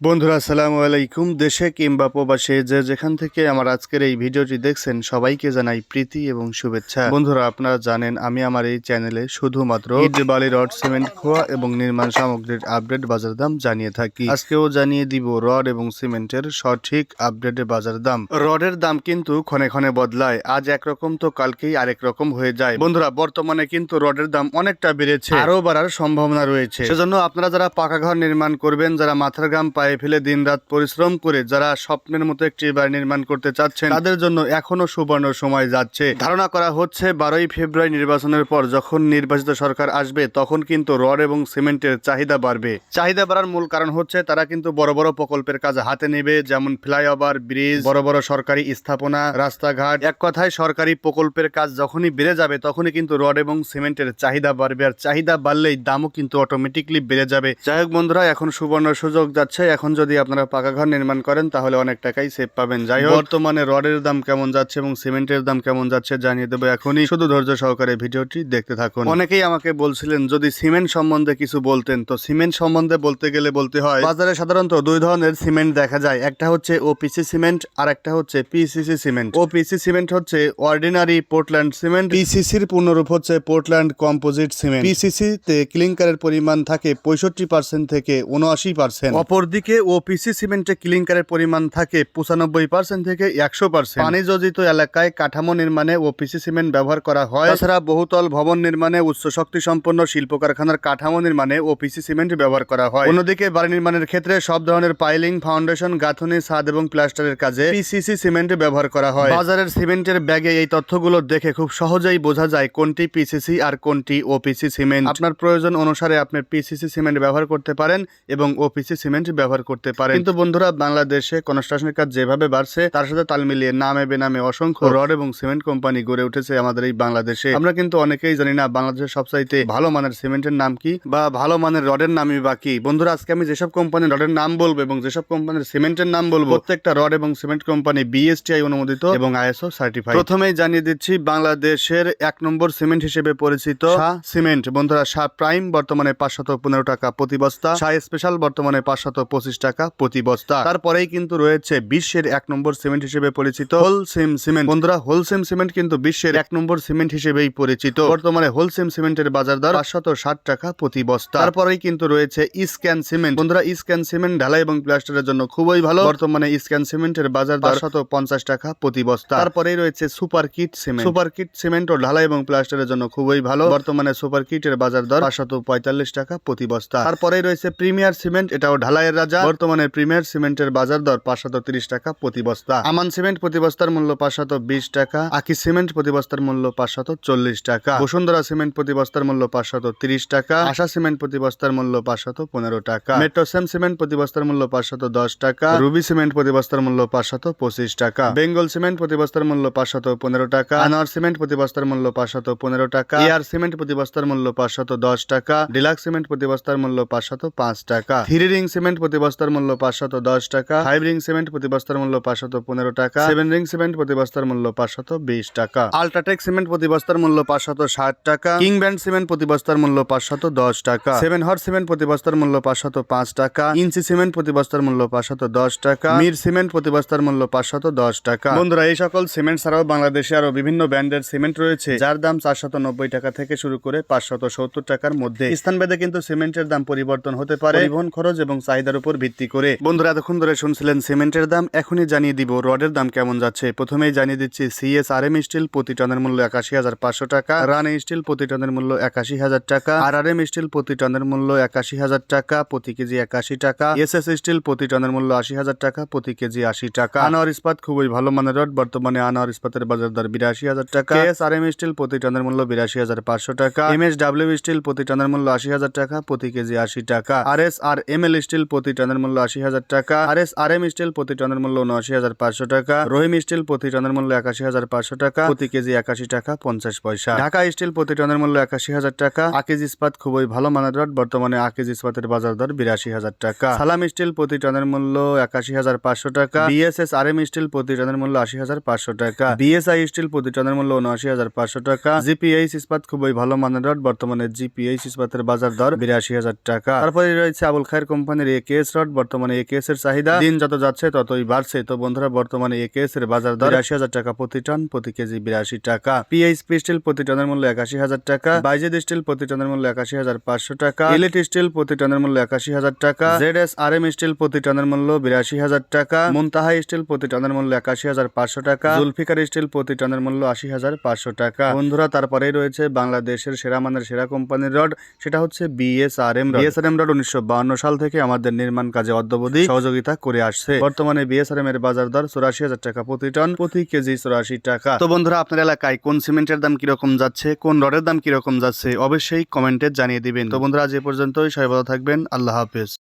বন্ধুরা আসসালামু আলাইকুম। দেশে কিংবা প্রবাসে যে যেখান থেকে আমার আজকের এই ভিডিওটি দেখছেন সবাইকে জানাই প্রীতি এবং শুভেচ্ছা। বন্ধুরা আপনারা জানেন আমি আমার এই চ্যানেলে শুধুমাত্র ইট বালি রড সিমেন্ট খোয়া এবং নির্মাণ সামগ্রীর আপডেট বাজার দাম জানিয়ে থাকি। আজকেও জানিয়ে দিব রড এবং সিমেন্টের সঠিক আপডেটের বাজার দাম। রডের দাম কিন্তু ক্ষণে ক্ষণে বদলায় আজ একরকম তো কালকেই আরেক রকম হয়ে যায়। বন্ধুরা বর্তমানে কিন্তু রডের দাম অনেকটা বেড়েছে আরও বাড়ার সম্ভাবনা রয়েছে। সেজন্য আপনারা যারা পাকা ঘর নির্মাণ করবেন যারা মাথার গাম পায়ে ফেলে দিনরাত পরিশ্রম করে যারা স্বপ্নের মতো একটি বাড়ি নির্মাণ করতে চাচ্ছেন, তাদের জন্য এখনও সুবর্ণ সময় যাচ্ছে। ধারণা করা হচ্ছে, বারোই ফেব্রুয়ারি নির্বাচনের পর যখন নির্বাচিত সরকার আসবে, তখন কিন্তু রড এবং সিমেন্টের চাহিদা বাড়বে। চাহিদা বাড়ার মূল কারণ হচ্ছে, তারা কিন্তু বড় বড় প্রকল্পের কাজ হাতে নেবে, যেমন ফ্লাইওভার, ব্রিজ, বড় বড় সরকারি স্থাপনা, রাস্তাঘাট। এক কথায়, সরকারি প্রকল্পের কাজ যখনই বেড়ে যাবে, তখনই কিন্তু রড এবং সিমেন্টের চাহিদা বাড়বে, আর চাহিদা বাড়লেই দামও কিন্তু অটোমেটিকলি বেড়ে যাবে। যাই হোক বন্ধুরা, এখন সুবর্ণ সুযোগ যাচ্ছে এখন যদি আপনারা পাকা ঘর নির্মাণ করেন তাহলে অনেক টাকাই সেভ পাবেন। যাই হোক বর্তমানে রডের দাম কেমন যাচ্ছে এবং সিমেন্টের দাম কেমন যাচ্ছে জানিয়ে দেবো এখনই। শুধু ধৈর্য সহকারে ভিডিওটি দেখতে থাকুন। অনেকেই আমাকে বলছিলেন যদি সিমেন্ট সম্বন্ধে কিছু বলতেন তো সিমেন্ট সম্বন্ধে বলতে গেলে বলতে হয় বাজারে সাধারণত দুই ধরনের সিমেন্ট দেখা যায়। একটা হচ্ছে ওপিসি সিমেন্ট আর একটা হচ্ছে পিসিসি সিমেন্ট। ওপিসি সিমেন্ট হচ্ছে অর্ডিনারি পোর্টল্যান্ড সিমেন্ট পিসিসির পূর্ণরূপ হচ্ছে পোর্টল্যান্ড কম্পোজিট সিমেন্ট। পিসিসি তে ক্লিংকারের পরিমাণ থাকে পঁয়ষট্টি পার্সেন্ট থেকে উনআশি পার্সেন্ট অপরদিকে ওপিসি সিমেন্টে ক্লিংকারের পরিমাণ থাকে পঁচানব্বই পার্সেন্ট থেকে একশো পার্সেন্ট পানি যোজিত এলাকায় কাঠামো নির্মাণে ওপিসি সিমেন্ট ব্যবহার করা হয়। তাছাড়া বহুতল ভবন নির্মাণে উচ্চ শক্তি সম্পন্ন শিল্প কারখানার কাঠামো নির্মাণে ওপিসি সিমেন্ট ব্যবহার করা হয়। অন্যদিকে বাড়ি নির্মাণের ক্ষেত্রে সব ধরনের পাইলিং ফাউন্ডেশন গাঁথনি, ছাদ এবং প্লাস্টারের কাজে পিসিসি সিমেন্ট ব্যবহার করা হয়। বাজারের সিমেন্টের ব্যাগে এই তথ্যগুলো দেখে খুব সহজেই বোঝা যায় কোনটি পিসিসি আর কোনটি ওপিসি সিমেন্ট। আপনার প্রয়োজন অনুসারে আপনি পিসিসি সিমেন্ট ব্যবহার করতে পারেন এবং ওপিসি সিমেন্ট ব্যবহার করতে পারে। কিন্তু বন্ধুরা বাংলাদেশে কনস্ট্রাকশনের কাজ যেভাবে বাড়ছে তার সাথে তাল মিলিয়ে নামে বেনামে অসংখ্য রড এবং সিমেন্ট কোম্পানি গড়ে উঠেছে আমাদের এই বাংলাদেশে। আমরা কিন্তু অনেকেই জানি না বাংলাদেশের সবচাইতে ভালো মানের সিমেন্টের নাম কি বা ভালো মানের রডের নামই বা কি। বন্ধুরা আজকে আমি যেসব কোম্পানির রডের নাম বলব এবং যেসব কোম্পানির সিমেন্টের নাম বলব প্রত্যেকটা রড এবং সিমেন্ট কোম্পানি বিএসটিআই অনুমোদিত এবং আইএসও সার্টিফাইড প্রথমেই জানিয়ে দিচ্ছি বাংলাদেশের এক নম্বর সিমেন্ট হিসেবে পরিচিত শাহ সিমেন্ট বন্ধুরা শাহ প্রাইম বর্তমানে পাঁচশত পনেরো টাকা প্রতি বস্তা। শাহ স্পেশাল বর্তমানে পাঁচশত পঁচিশ টাকা প্রতি বস্তা। তারপরেই কিন্তু রয়েছে বিশ্বের এক নম্বর সিমেন্ট হিসেবে পরিচিত হোলসেম সিমেন্ট। বন্ধুরা, হোলসেম সিমেন্ট কিন্তু বিশ্বের এক নম্বর সিমেন্ট হিসেবেই পরিচিত। বর্তমানে হোলসেম সিমেন্টের বাজার দর পাঁচশত ষাট টাকা প্রতি বস্তা। তারপরেই কিন্তু রয়েছে ইস্ক্যান সিমেন্ট। বন্ধুরা ইস্ক্যান সিমেন্ট ঢালাই এবং প্লাস্টারের জন্য খুবই ভালো। বর্তমানে ইস্ক্যান সিমেন্টের বাজার দর শত পঞ্চাশ টাকা প্রতি বস্তা। তারপরেই রয়েছে super kit cement. Super kit cement ও ঢালাই এবং প্লাস্টারের জন্য খুবই ভালো। বর্তমানে সুপার কিটের বাজার দর পাঁচশত পঁয়তাল্লিশ টাকা প্রতি বস্তা। তারপরেই রয়েছে প্রিমিয়ার সিমেন্ট। এটাও ঢালাইয়ের রাজা বর্তমানে প্রিমিয়ার সিমেন্টের বাজার দর পাঁচশত তিরিশ টাকা প্রতি বস্তা আমান সিমেন্ট প্রতি বস্তার মূল্য পাঁচশত বিশ টাকা আকি সিমেন্ট প্রতি বস্তার মূল্য পাঁচশত চল্লিশ টাকা বসুন্ধরা সিমেন্ট প্রতি বস্তার মূল্য পাঁচশত তিরিশ টাকা আশা সিমেন্ট প্রতি বস্তার মূল্য পাঁচশত পনেরো টাকা মেট্রোসেম সিমেন্ট প্রতি বস্তার মূল্য পাঁচশত দশ টাকা রুবি সিমেন্ট প্রতি বস্তার মূল্য পাঁচশত পঁচিশ টাকা বেঙ্গল সিমেন্ট প্রতি বস্তার মূল্য পাঁচশত পনেরো টাকা আনোয়ার সিমেন্ট প্রতি বস্তার মূল্য পাঁচশত পনেরো টাকা এয়ার সিমেন্ট প্রতি বস্তার মূল্য পাঁচশত দশ টাকা ডিলাক্স সিমেন্ট প্রতি বস্তার মূল্য পাঁচশত পাঁচ টাকা থ্রি রিং সিমেন্ট প্রতি বস্তার মূল্য পাঁচশত দশ টাকা। ফাইভ রিং সিমেন্ট প্রতি বস্তার মূল্য পাঁচশত পনেরো টাকা। সেভেন রিং সিমেন্ট প্রতি বস্তার মূল্য পাঁচশত বিশ টাকা। আল্ট্রাটেক সিমেন্ট প্রতি বস্তার মূল্য পাঁচশত ষাট টাকা। কিং ব্যান্ড সিমেন্ট প্রতি বস্তার মূল্য পাঁচশত দশ টাকা। সেভেন হট সিমেন্ট প্রতি বস্তার মূল্য পাঁচশত পাঁচ টাকা। ইঞ্চি সিমেন্ট প্রতি বস্তার মূল্য পাঁচশত দশ টাকা। মির সিমেন্ট প্রতি বস্তার মূল্য পাঁচশত দশ টাকা। বন্ধুরা, এই সকল সিমেন্ট ছাড়াও বাংলাদেশে আরও বিভিন্ন ব্র্যান্ডের সিমেন্ট রয়েছে, যার দাম চারশত নব্বই টাকা থেকে শুরু করে পাঁচশত সত্তর টাকার মধ্যে। স্থান স্থানভেদে কিন্তু সিমেন্টের দাম পরিবর্তন হতে পারে। পরিবহন খরচ এবং চাহিদার উপর ভিত্তি করে। বন্ধুরা, এতক্ষণ ধরে শুনছিলেন সিমেন্টের দাম, এখনই জানিয়ে দিব রডের দাম কেমন যাচ্ছে। প্রথমেই জানিয়ে দিচ্ছি সিএস আর এম স্টিল প্রতি টনের মূল্য একাশি হাজার পাঁচশো টাকা রান স্টিল প্রতি টনের মূল্য একাশি হাজার টাকা আর আর এম স্টিল প্রতি টনের মূল্য একাশি হাজার টাকা, প্রতি কেজি একাশি টাকা এস এস স্টিল প্রতি টনের মূল্য আশি হাজার টাকা, প্রতি কেজি আশি টাকা। আনোয়ার ইস্পাত খুবই ভালো মানের রড, বর্তমানে আনোয়ার ইস্পাতের বাজার দর বিরাশি হাজার টাকা এস আর এম স্টিল প্রতি টনের মূল্য বিরাশি হাজার পাঁচশো টাকা এম এস ডাব্লিউ স্টিল প্রতি টনের মূল্য আশি হাজার টাকা, প্রতি কেজি আশি টাকা R S R M L steel প্রতি টনের মূল্য আশি হাজার টাকা। R S R M steel প্রতি টনের মূল্য উনআশি হাজার পাঁচশো টাকা। রহিম স্টিল প্রতি টনের মূল্য একাশি হাজার পাঁচশো টাকা। প্রতি কেজি একাশি টাকা পঞ্চাশ পয়সা। ঢাকা স্টিল প্রতি টনের মূল্য একাশি হাজার টাকা। আকিজ ইস্পাত খুবই ভালো মানের রড। বর্তমানে আকিজ ইস্পাতের বাজার দর বিরাশি হাজার টাকা। সালাম স্টিল প্রতি টনের মূল্য একাশি হাজার পাঁচশো টাকা। বিএসএস আর এম স্টিল প্রতি টনের মূল্য আশি হাজার পাঁচশো টাকা। বিএসআই স্টিল প্রতি টনের মূল্য উনআশি হাজার পাঁচশো টাকা। জিপিএইচ ইস্পাত খুবই ভালো মানের রড। বর্তমানে জিপিএইচ ইস্পাতের বাজার দর বিরাশি হাজার টাকা। তারপরে রয়েছে আবুল খায়ের কোম্পানির একেএস রড বর্তমানে একেএস এর চাহিদা দিন যত যাচ্ছে ততই বাড়ছে। তো বন্ধুরা বর্তমানে একেএস এর বাজার দর আশি হাজার টাকা প্রতি টন প্রতি কেজি বিরাশি টাকা। পিএইচপি স্টিল প্রতি টনের মূল্য একাশি হাজার টাকা। বাইজেদ স্টিল প্রতি টনের মূল্য একাশি হাজার পাঁচশো টাকা। ইলেট স্টিল প্রতি টনের মূল্য একাশি হাজার টাকা। Z S R M steel প্রতি টনের মূল্য বিরাশি হাজার টাকা। মুনতাহা স্টিল প্রতি টনের মূল্য একাশি হাজার পাঁচশো টাকা। জুলফিকার স্টিল প্রতি টনের মূল্য আশি হাজার পাঁচশো টাকা। বন্ধুরা তারপরেই রয়েছে বাংলাদেশের সেরা মানের সেরা কোম্পানির রড। সেটা হচ্ছে বিএসআরএম বিএসআরএম রড উনিশশো বাউন্ন সাল থেকে আমাদের নির্মাণ কাজে অদ্যবধি সহযোগিতা করে আসছে। বর্তমানে বিএসআরএম এর বাজার দর চৌরাশি হাজার টাকা প্রতি টন, প্রতি কেজি চৌরাশি টাকা। তো বন্ধুরা, আপনার এলাকায় কোন সিমেন্টের দাম কীরকম যাচ্ছে, কোন রডের দাম কীরকম যাচ্ছে, অবশ্যই কমেন্টে জানিয়ে দিবেন। তো বন্ধুরা, আজ এ পর্যন্তই। সবাই ভালো থাকবেন। আল্লাহ হাফেজ।